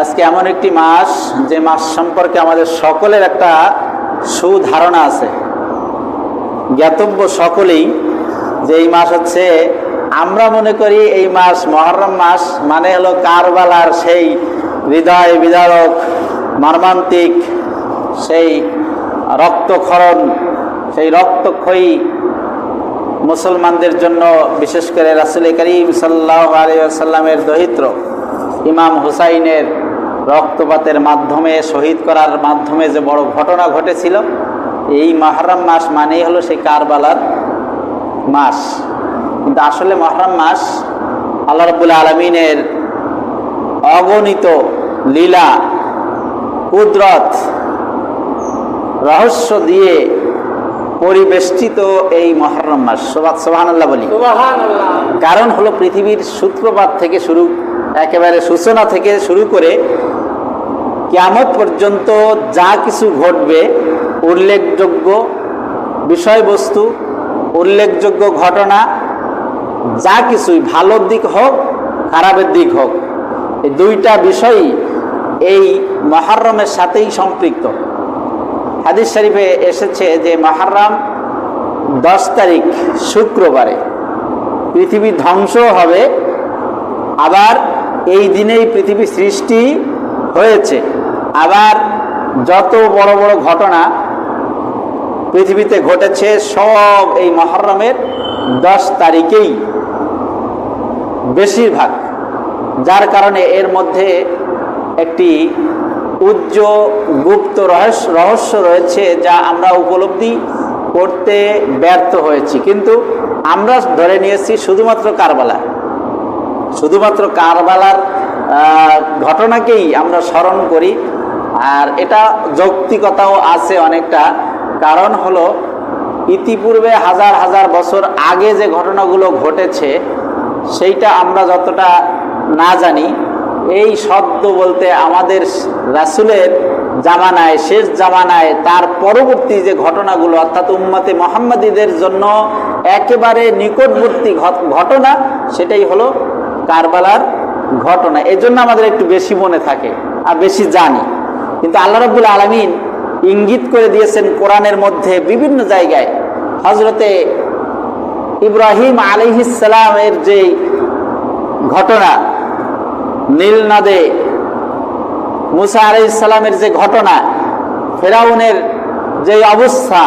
আজকে এমন একটি মাস, যে মাস সম্পর্কে আমাদের সকলের একটা সুধারণা আছে। জ্ঞাতব্য সকলেই যে এই মাস হচ্ছে, আমরা মনে করি এই মাস মহরম মাস মানে হলো কারবালার সেই হৃদয় বিদারক, মর্মান্তিক সেই রক্তক্ষরণ, সেই রক্তক্ষয়ী মুসলমানদের জন্য, বিশেষ করে রাসুল করিম সাল্লাহ আলিয়াল্লামের দহিত্র ইমাম হুসাইনের রক্তপাতের মাধ্যমে শহীদ করার মাধ্যমে যে বড় ঘটনা ঘটেছিল এই মহরম মাস মানেই হলো সেই কারবালার মাস। কিন্তু আসলে মহরম মাস আল্লাহ রব্বুল আলমিনের অগণিত লীলা কুদরত রহস্য দিয়ে পরিবেষ্টিত এই মহরম মাস। সোবাদ সোহান আল্লাহ বলি কারণ হলো পৃথিবীর সূত্রপাত থেকে শুরু একেবারে সূচনা থেকে শুরু করে কিয়ামত পর্যন্ত যা কিছু ঘটবে, উল্লেখযোগ্য বিষয়বস্তু, উল্লেখযোগ্য ঘটনা, যা কিছুই ভালোর দিক হোক, খারাপের দিক হোক, এই দুইটা বিষয়ই এই মহারমের সাথেই সম্পৃক্ত। হাদিস শরীফে এসেছে যে মহারম দশ তারিখ শুক্রবারে। পৃথিবী ধ্বংস হবে, আবার এই দিনেই পৃথিবী সৃষ্টি হয়েছে। আবার যত বড় বড় ঘটনা পৃথিবীতে ঘটেছে, সব এই মহরমের দশ তারিখেই বেশিরভাগ। যার কারণে এর মধ্যে একটি উজ্জ গুপ্ত রহস্য রহস্য রয়েছে যা আমরা উপলব্ধি করতে ব্যর্থ হয়েছি। কিন্তু আমরা ধরে নিয়েছি শুধুমাত্র কারবালা। শুধুমাত্র কারবালার ঘটনাকেই আমরা স্মরণ করি। আর এটা যৌক্তিকতাও আছে অনেকটা। কারণ হলো, ইতিপূর্বে হাজার হাজার বছর আগে যে ঘটনাগুলো ঘটেছে, সেইটা আমরা যতটা না জানি। এই শব্দ বলতে আমাদের রাসুলের জামানায়, শেষ জামানায়, তার পরবর্তী যে ঘটনাগুলো, অর্থাৎ উম্মতে মোহাম্মদীদের জন্য একেবারে নিকটবর্তী ঘটনা, সেটাই হলো কারবালার ঘটনা, এজন্য আমাদের একটু বেশি মনে থাকে আর বেশি জানি। কিন্তু আল্লাহ রবুল আলমিন ইঙ্গিত করে দিয়েছেন কোরআনের মধ্যে বিভিন্ন জায়গায়। হজরতে ইব্রাহিম আলিহিসালামের যে ঘটনা নীলনদে মুসা আলাইসালামের যে ঘটনা, ফেরাউনের যে অবস্থা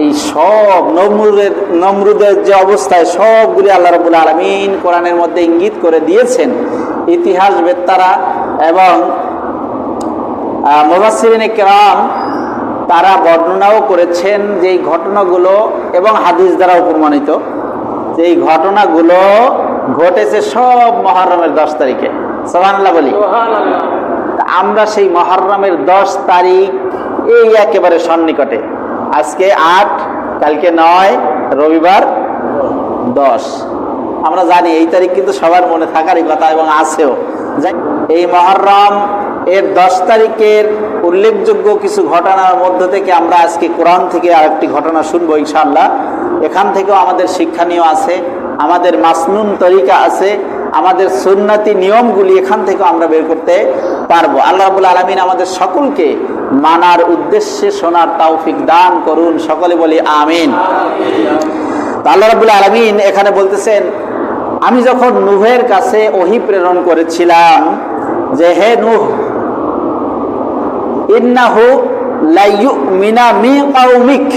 এই সব নমরুদের নমরুদের যে অবস্থায় সবগুলি আল্লাহ রবুল আলমিন কোরআনের মধ্যে ইঙ্গিত করে দিয়েছেন। ইতিহাস বেত্তারা এবং মোবাসিরিন কেরাম তারা বর্ণনাও করেছেন যে এই ঘটনাগুলো এবং হাদিস দ্বারাও প্রমাণিত যে এই ঘটনাগুলো ঘটেছে সব মহরমের দশ তারিখে। সোহান্লা বলি। আমরা সেই মহরমের দশ তারিখ এই একেবারে সন্নিকটে। আজকে আট, কালকে নয়, রবিবার দশ। আমরা জানি এই তারিখ কিন্তু সবার মনে থাকারই কথা এবং আছেও। এই মহরম এর দশ তারিখের উল্লেখযোগ্য কিছু ঘটনার মধ্য থেকে আমরা আজকে কোরআন থেকে আরেকটি ঘটনা শুনব ইনশাল্লাহ এখান থেকেও আমাদের শিক্ষণীয় আছে, আমাদের মাসনুন তরিকা আছে আমাদের সুন্নাতি নিয়মগুলি এখান থেকেও আমরা বের করতে পারব। আল্লাহ রাবুল আলমিন আমাদের সকলকে মানার উদ্দেশ্যে শোনার তৌফিক দান করুন। সকলে বলি আমিন। আল্লাহ রাবুল আলমিন এখানে বলতেছেন, আমি যখন নুহের কাছে ওহি প্রেরণ করেছিলাম যে, হে নুহ, ইন্নাহু লাইয়ু মিনা মি কাউমিক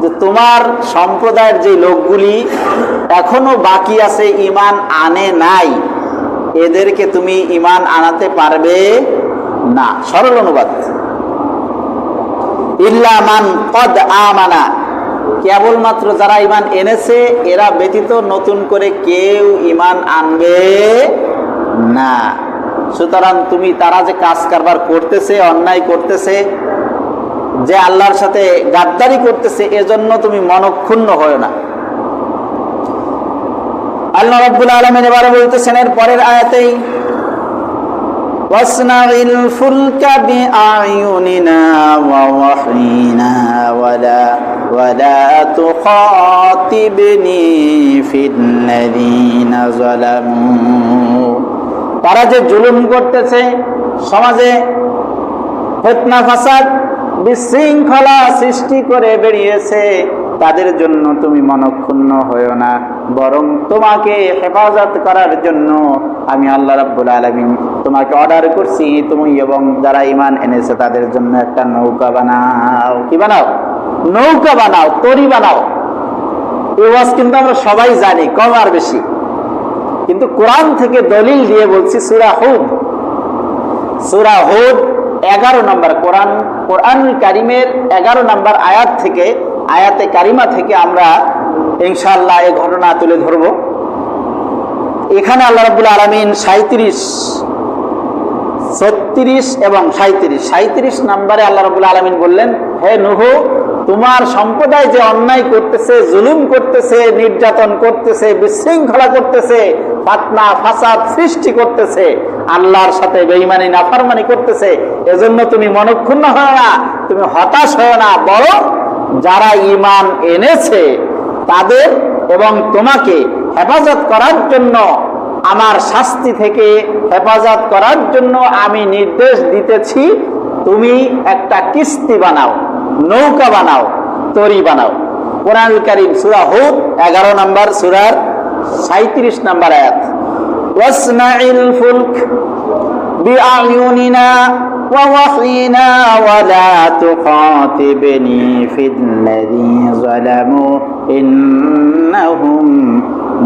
যে তোমার সম্প্রদায়ের যে লোকগুলি এখনও বাকি আছে ইমান আনে নাই, এদেরকে তুমি ইমান আনাতে পারবে না। সরল অনুবাদ। ইল্লামান কদ আমানা। কেবলমাত্র যারা ইমান এনেছে, এরা ব্যতীত নতুন করে কেউ ইমান আনবে না। সুতরাং তুমি, তারা যে কাজ কারবার করতেছে, অন্যায় করতেছে যে আল্লাহর সাথে গাদ্দারি করতেছে এজন্য তুমি মনক্ষুণ্ণ হয় না আল্লাহ রব্বুল আলমিন এবারে বলতেছেন এর পরের আয়াতেই واصنع الفلك بأعيننا ووحينا ولا ولا تخاطبني في الذين ظلموا তারা যে জুলুম করতেছে সমাজে ফেতনা ফাসাদ বিশৃঙ্খলা সৃষ্টি করে বেরিয়েছে। তাদের জন্য তুমি মনক্ষুণ্ণ হয়েও না। বরং তোমাকে হেফাজত করার জন্য আমি আল্লাহ রাব্বুল আলমিন তোমাকে অর্ডার করছি। তুমি এবং যারা ইমান এনেছে তাদের জন্য একটা নৌকা বানাও। কি বানাও? নৌকা বানাও, তরি বানাও। এই ওয়াজ কিন্তু আমরা সবাই জানি, কম আর বেশি। কিন্তু কোরআন থেকে দলিল দিয়ে বলছি, সুরা হুদ। সুরা হুদ এগারো নম্বর কোরআন কোরআন কারিমের এগারো নম্বর আয়াত থেকে, আয়াতে কারিমা থেকে আমরা ইনশাআল্লাহ এই ঘটনা তুলে ধরব। এখানে আল্লাহ রাবুল আলমিন সাঁত্রিশ ছত্রিশ এবং সাঁত্রিশ সাঁত্রিশ নম্বরে আল্লাহ রবুল আলমিন বললেন, হে নুহু, তোমার সম্প্রদায় যে অন্যায় করতেছে, জুলুম করতেছে, নির্যাতন করতেছে, বিশৃঙ্খলা করতেছে পাতনা ফাসাদ সৃষ্টি করতেছে আল্লাহর সাথে বেইমানি নাফারমানি করতেছে, এজন্য তুমি মনক্ষুণ্ণ হয় না, তুমি হতাশ হয় না, বরং যারা ইমান এনেছে তাদের এবং তোমাকে হেফাজত করার জন্য, আমার শাস্তি থেকে হেফাজত করার জন্য আমি নির্দেশ দিতেছি, তুমি একটা কিস্তি বানাও, নৌকা বানাও, তরি বানাও। কোরআন কারিম সুরা হুদ এগারো নম্বর সুরার সাঁত্রিশ নম্বর আয়াত। ওয়াসনাইল ফুলক بأعيننا ووحينا ولا تخاطبني في الذي ظلموا إنهم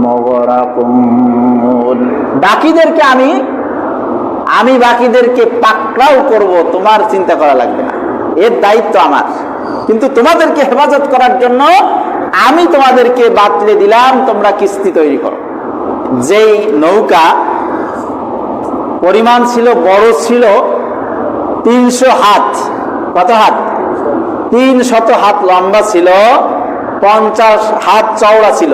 مغرقون বাকিদেরকে আমি আমি বাকিদেরকে পাকড়াও করব তোমার চিন্তা করা লাগবে না এর দায়িত্ব আমার কিন্তু তোমাদেরকে হেফাজত করার জন্য আমি তোমাদেরকে বাতলে দিলাম তোমরা কিস্তি তৈরি করো যেই নৌকা পরিমাণ ছিল, বড় ছিল, তিনশো হাত। কত হাত? তিন শত হাত লম্বা ছিল, পঞ্চাশ হাত চওড়া ছিল।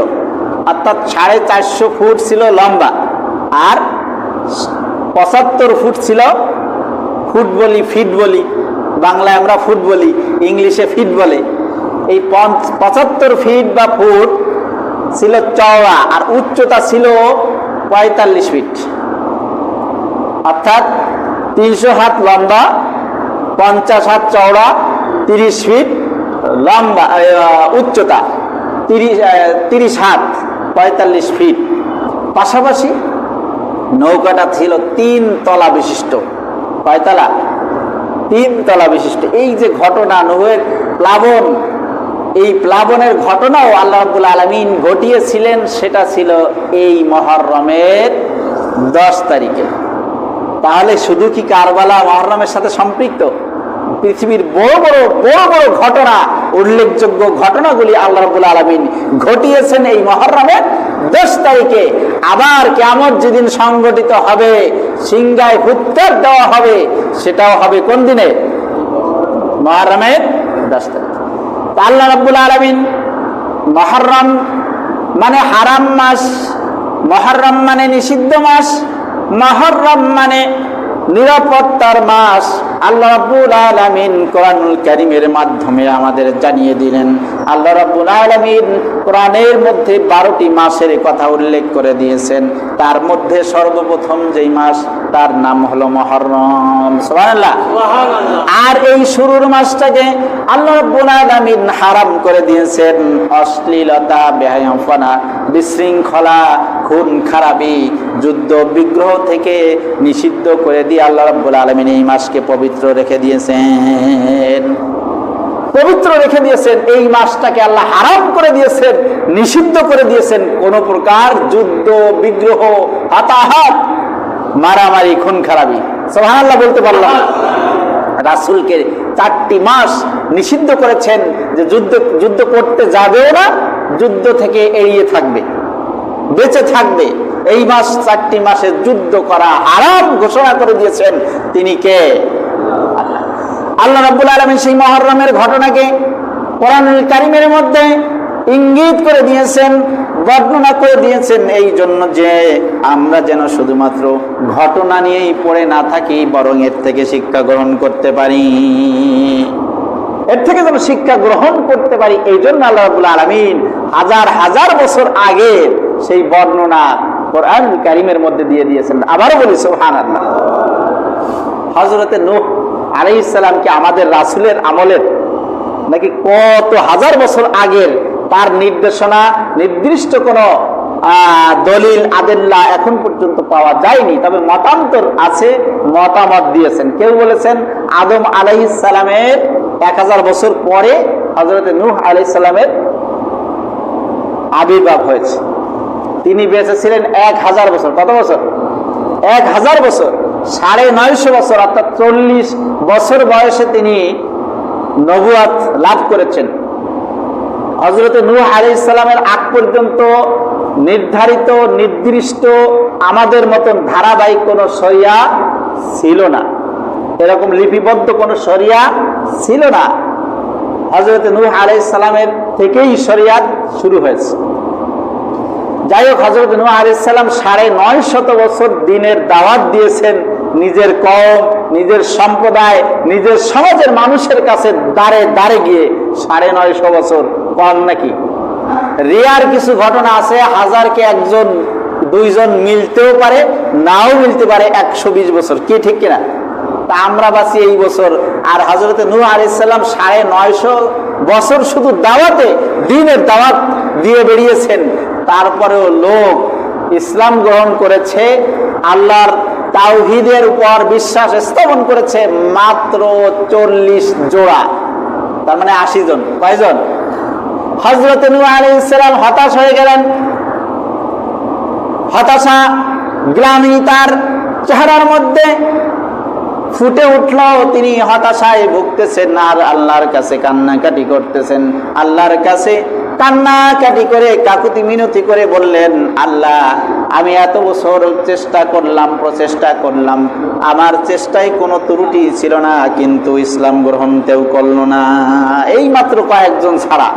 অর্থাৎ সাড়ে চারশো ফুট ছিল লম্বা। আর পঁচাত্তর ফুট ছিল ফুট বলি ফিট বলি বাংলায় আমরা ফুট বলি ইংলিশে ফিট বলে এই পঁচাত্তর ফিট বা ফুট ছিল চওড়া আর উচ্চতা ছিল পঁয়তাল্লিশ ফিট। অর্থাৎ তিনশো হাত লম্বা, পঞ্চাশ হাত চওড়া, তিরিশ ফিট লম্বা উচ্চতা, তিরিশ তিরিশ হাত, পঁয়তাল্লিশ ফিট। পাশাপাশি নৌকাটা ছিল তিন তলা বিশিষ্ট, কয়তলা? তিন তলা বিশিষ্ট। এই যে ঘটনা নৌয়ের প্লাবন এই প্লাবনের ঘটনাও আল্লাহ রাব্বুল আলমিন ঘটিয়েছিলেন, সেটা ছিল এই মহরমের দশ তারিখে। তাহলে শুধু কি কারবালা মহরমের সাথে সম্পৃক্ত? পৃথিবীর বড় বড় বড় বড় ঘটনা, উল্লেখযোগ্য ঘটনাগুলি আল্লাহ রাব্বুল আলমিন ঘটিয়েছেন এই মহরমের দশ তারিখে। আবার কেমন যেদিন সংগঠিত হবে সিংগায় উত্তর দেওয়া হবে, সেটাও হবে কোন দিনে? মহরমের দশ তারিখ। আল্লাহ রাবুল আলমিন মহরম মানে হারাম মাস মহরম মানে নিষিদ্ধ মাস মহরম মানে নিরাপত্তার মাস আল্লাহ রাব্বুল আলামিন কোরআনুল কারীমের মাধ্যমে আমাদের জানিয়ে দিলেন। আল্লাহ রাব্বুল আলামিন কোরআনের মধ্যে বারোটি মাসের কথা উল্লেখ করে দিয়েছেন। তার মধ্যে সর্বপ্রথম যেই মাস তার নাম হলো মহরম। সুবহানাল্লাহ। আর এই শুরুর মাসটাকে আল্লাহ রাব্বুল আলামিন হারাম করে দিয়েছেন। অশ্লীলতা বেহায়াফনা বিশৃঙ্খলা খুন, খারাপি, যুদ্ধ, বিগ্রহ থেকে নিষিদ্ধ করে দিয়ে আল্লাহ রাব্বুল আলামিন এই মাসকে পবিত্র রেখে দিয়েছেন। পবিত্র রেখে দিয়েছেন, এই মাসটাকে আল্লাহ হারাম করে দিয়েছেন, নিষিদ্ধ করে দিয়েছেন। কোন প্রকার যুদ্ধ, বিগ্রহ, হাতাহাত, মারামারি, খুন, খারাপি সোহানাল্লাহ বলতে পারলাম রাসুলকে চারটি মাস নিষিদ্ধ করেছেন যে যুদ্ধ যুদ্ধ করতে যাবেও না, যুদ্ধ থেকে এড়িয়ে থাকবে। বেঁচে থাকবে। এই মাস চারটি মাসে যুদ্ধ করা হারাম ঘোষণা করে দিয়েছেন তিনি কে? আল্লাহ। আল্লাহ রাব্বুল আলমী সেই মহরমের ঘটনাকে কোরআনুল কারিমের মধ্যে ইঙ্গিত করে দিয়েছেন, বর্ণনা করে দিয়েছেন এই জন্য যে আমরা যেন শুধুমাত্র ঘটনা নিয়েই পড়ে না থাকি, বরং এর থেকে শিক্ষা গ্রহণ করতে পারি। এর থেকে যেন শিক্ষা গ্রহণ করতে পারি, এই জন্য আল্লাহ রাবুল আলমিন হাজার হাজার বছর আগে সেই বর্ণনা কোরআন কারিমের মধ্যে দিয়ে দিয়েছেন। আবারও বলি সোহান আল্লাহ হজরতে নূহ আলাই ইসলামকে আমাদের রাসুলের আমলের নাকি কত হাজার বছর আগের তার নির্দেশনা, নির্দিষ্ট কোনো দলিল, আদেল্লা এখন পর্যন্ত পাওয়া যায়নি। তবে মতান্তর আছে, মতামত দিয়েছেন। কেউ বলেছেন আদম আলাইহিস সালামের এক হাজার বছর পরে হজরত নূহ আলাইহিস সালামের আবির্ভাব হয়েছে। তিনি বেঁচে ছিলেন এক হাজার বছর। কত বছর? এক হাজার বছর। সাড়ে নয়শো বছর, অর্থাৎ চল্লিশ বছর বয়সে তিনি নবুয়াত লাভ করেছেন। হজরত নূহ আলী ইসলামের আগ পর্যন্ত নির্ধারিত, নির্দিষ্ট, আমাদের মতন ধারাবাহিক কোনো সরিয়া ছিল না। এরকম লিপিবদ্ধ কোনো সরিয়া ছিল না। হজরত নূহ আলাই সালামের থেকেই শরিয়াত শুরু হয়েছে। যাই হোক হজরত নূহ আলাইসাল্লাম সাড়ে নয় শত বছর দিনের দাওয়াত দিয়েছেন নিজের কম নিজের সম্প্রদায়, নিজের সমাজের মানুষের কাছে দাঁড়ে দাঁড়ে গিয়ে সাড়ে নয়শো বছর কম নাকি? রিয়ার কিছু ঘটনা আছে, হাজারকে একজন, দুইজন মিলতেও পারে, নাও মিলতে পারে একশো বিশ বছর, কি ঠিক কিনা? তা আমরা বাঁচি এই বছর। আর হজরত নূহ আলাইসাল্লাম সাড়ে নয়শো বছর শুধু দাওয়াতে দিনের দাওয়াত দিয়ে বেরিয়েছেন তারপরেও লোক ইসলাম গ্রহণ করেছে, আল্লাহর তাওহিদের উপর বিশ্বাস স্থাপন করেছে মাত্র চল্লিশ জোড়া। তার মানে আশি জন। কয়জন? হজরত নূহ আলাইহিস সালাম হতাশ হয়ে গেলেন। হতাশা গ্লানি তার চেহারার মধ্যে ফুটে উঠল। তিনি হতাশায় ভুগতেছেন আর আল্লাহর কাছে কান্নাকাটি করতেছেন। আল্লাহর কাছে কান্নাকাটি করে কাকুতি মিনতি করে বললেন আল্লাহ আমি এত বছর চেষ্টা করলাম প্রচেষ্টা করলাম। আমার চেষ্টায় কোনো ত্রুটি ছিল না কিন্তু ইসলাম গ্রহণ কেউ করল না। এই মাত্র কয়েকজন ছাড়া।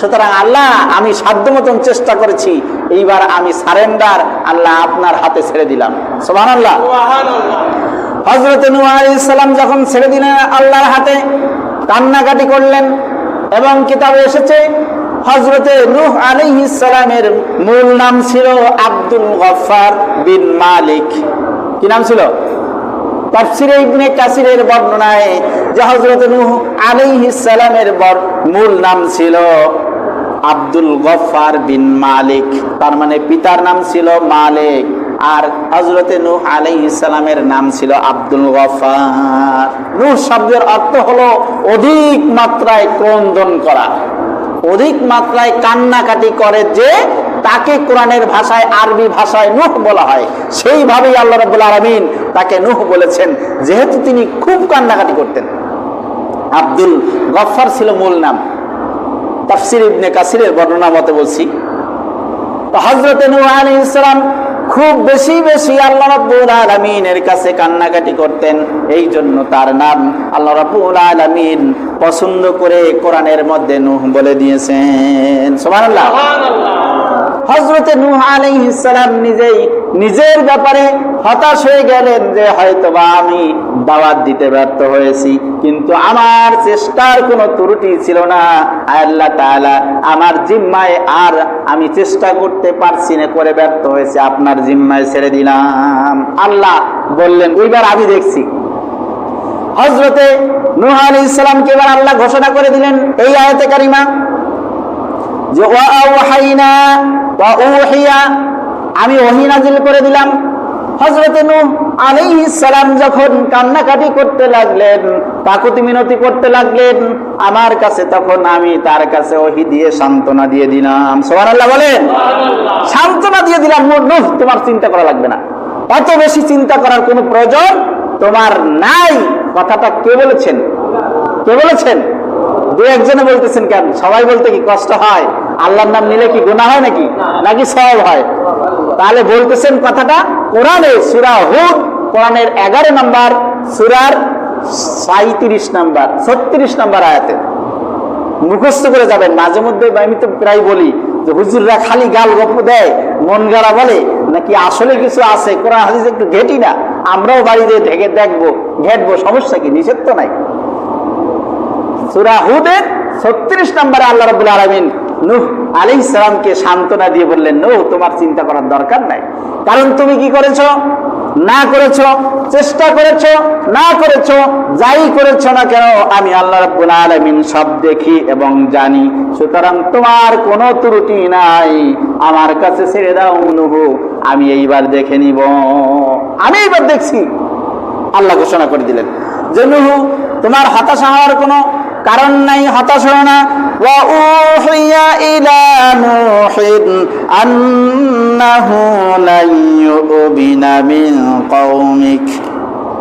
সুতরাং আল্লাহ আমি সাধ্য মতন চেষ্টা করেছি। এইবার আমি সারেন্ডার আল্লাহ আপনার হাতে ছেড়ে দিলাম। সোমান আল্লাহ হজরত ইসলাম যখন ছেড়ে দিলেন আল্লাহর হাতে কান্নাকাটি করলেন এবং কিতাবে এসেছে হজরতে আলাইহিস সালামের মূল নাম ছিল আব্দুল গফফার বিন মালিক। কি নাম ছিল? তাফসিরে ইবনে কাসিরের বর্ণনায় যে হযরত নূহ আলাইহিস সালামের মূল নাম ছিল আব্দুল গফফার বিন মালিক। তার মানে পিতার নাম ছিল মালিক আর হজরতে নূহ আলাইহিস সালামের নাম ছিল আব্দুল গফফার। নূহ শব্দের অর্থ হলো অধিক মাত্রায় ক্রন্দন করা। অধিক মাত্রায় কান্নাকাটি করে যে তাকে কোরআনের ভাষায়, আরবি ভাষায় নুহ বলা হয়। সেইভাবেই আল্লাহ রবুল্লা আলমিন তাকে নুহ বলেছেন। যেহেতু তিনি খুব কান্নাকাটি করতেন। আব্দুল গফার ছিল মূল নাম। তাফসির ইবনে কাসিরের বর্ণনা মতে বলছি। হজরত নূহ আলী সালাম খুব বেশি বেশি আল্লাহ রাব্বুল আলামিনের কাছে কান্নাকাটি করতেন। এই জন্য তার নাম আল্লাহ রাব্বুল আলামিন পছন্দ করে কোরআনের মধ্যে নূহ বলে দিয়েছেন। সুবহানাল্লাহ। হজরতে নূহ আলাইহিস সালাম নিজেই নিজের ব্যাপারে হতাশ হয়ে গেলেন যে হয়তোবা আমি দাওয়াত দিতে ব্যর্থ হয়েছি। কিন্তু আমার চেষ্টার কোনো ত্রুটি ছিল না। আল্লাহ তাআলা আমার জিম্মায় আর আমি চেষ্টা করতে পারছি না, করে ব্যর্থ হয়েছে। আপনার জিম্মায় ছেড়ে দিলাম। আল্লাহ বললেন, এইবার আমি দেখছি। হজরতে নূহ আলাইহিস সালামকে এবার আল্লাহ ঘোষণা করে দিলেন, এই আয়াতে কারিমা যে ওয়া আমি ওহি নাজিল করে দিলাম। হযরত নূহ আলাইহিস সালাম যখন কান্নাকাটি করতে লাগলেন তাকুতি মিনতি করতে লাগলেন আমার কাছে তখন আমি তার কাছে ওহি দিয়ে সান্ত্বনা দিয়ে দিলাম। সুবহানাল্লাহ বলেন? সান্ত্বনা দিয়ে দিলাম নূহ তোমার চিন্তা করা লাগবে না। অত বেশি চিন্তা করার কোনো প্রয়োজন তোমার নাই। কথাটা কে বলেছেন? কে বলেছেন? দু একজনে বলতেছেন কেন? সবাই বলতে কি কষ্ট হয়? আল্লাহর নাম নিলে কি গুনাহ হয় নাকি? নাকি সব হয়? তাহলে বলতেছেন কথাটা কোরআনে সুরা হুদ, কোরআনের এগারো নাম্বার, সুরার সাঁত্রিশ নাম্বার, ছত্রিশ নাম্বার আয়াতে। মুখস্থ করে যাবেন, মাঝে মধ্যে আমি তো প্রায় বলি যে হুজুররা খালি গাল গপ্প দেয়, মন গাড়া বলে, নাকি আসলে কিছু আছে? কোরআন হাদিস একটু ঘেটি না? আমরাও বাড়িতে ঢেকে দেখব, ঘেটবো, সমস্যা কি? নিষেধ তো নাই। সুরা হুদের ছত্রিশ নম্বরে আল্লাহ রাবুল আলমিন নুহ আলী ইসলামকে সান্ত্বনা দিয়ে বললেন, নুহ, তোমার চিন্তা করার দরকার নাই। কারণ তুমি কি করেছ? না করেছ, চেষ্টা করেছ, না করেছ, যাই করেছ না কেন, আমি আল্লাহ রাব্বুল আলামিন সব দেখি এবং জানি। সুতরাং তোমার কোনো ত্রুটি নাই। আমার কাছে ছেড়ে দাও, নুহু, আমি এইবার দেখে নিব। আমি এইবার দেখছি। আল্লাহ ঘোষণা করে দিলেন। যে নুহু, তোমার হতাশা হওয়ার কোনো কারণ নাই হতাশ হও না وأوحي إلى نوح أنه لن يؤمن من قومك